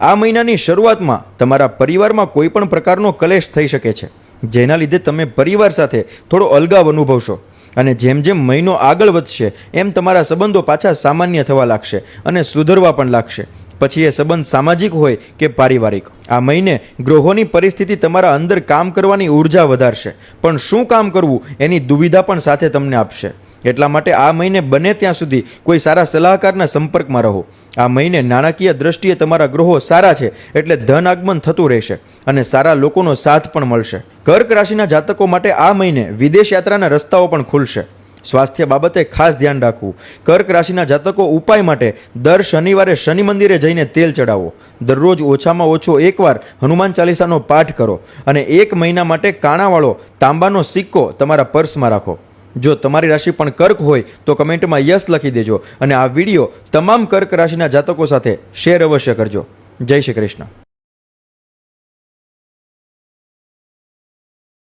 આ મહિનાની શરૂઆતમાં તમારા પરિવારમાં કોઈ પણ પ્રકારનો કલેશ થઈ શકે છે. જેના લીધે તમે પરિવાર સાથે થોડો અલગાવ અનુભવશો અને જેમ જેમ મહિનો આગળ વધશે, એમ તમારા સંબંધો પાછા સામાન્ય થવા લાગશે અને સુધરવા પણ લાગશે. પછી એ સંબંધ સામાજિક હોય કે પારિવારિક. આ મહિને ગ્રહોની પરિસ્થિતિ તમારા અંદર કામ કરવાની ઊર્જા વધારશે. પણ શું કામ કરવું એની દુવિધા પણ સાથે તમને આપશે. એટલા માટે આ મહિને બને ત્યાં સુધી કોઈ સારા સલાહકારના સંપર્કમાં રહો. આ મહિને નાણાકીય દ્રષ્ટિએ તમારા ગ્રહો સારા છે એટલે ધન આગમન થતું રહેશે અને સારા લોકોનો સાથ પણ મળશે. કર્ક રાશિના જાતકો માટે આ મહિને વિદેશ યાત્રાના રસ્તાઓ પણ ખુલશે. સ્વાસ્થ્ય બાબતે ખાસ ધ્યાન રાખવું. કર્ક રાશિના જાતકો ઉપાય માટે દર શનિવારે શનિ મંદિરે જઈને તેલ ચડાવો. દરરોજ ઓછામાં ઓછો એકવાર હનુમાન ચાલીસાનો પાઠ કરો અને એક મહિના માટે કાણાવાળો, તાંબાનો સિક્કો તમારા પર્સમાં રાખો. જો તમારી રાશિ પણ કર્ક હોય તો કમેન્ટમાં યસ લખી દેજો અને આ વીડિયો તમામ કર્ક રાશિના જાતકો સાથે શેર અવશ્ય કરજો. જય શ્રી કૃષ્ણ.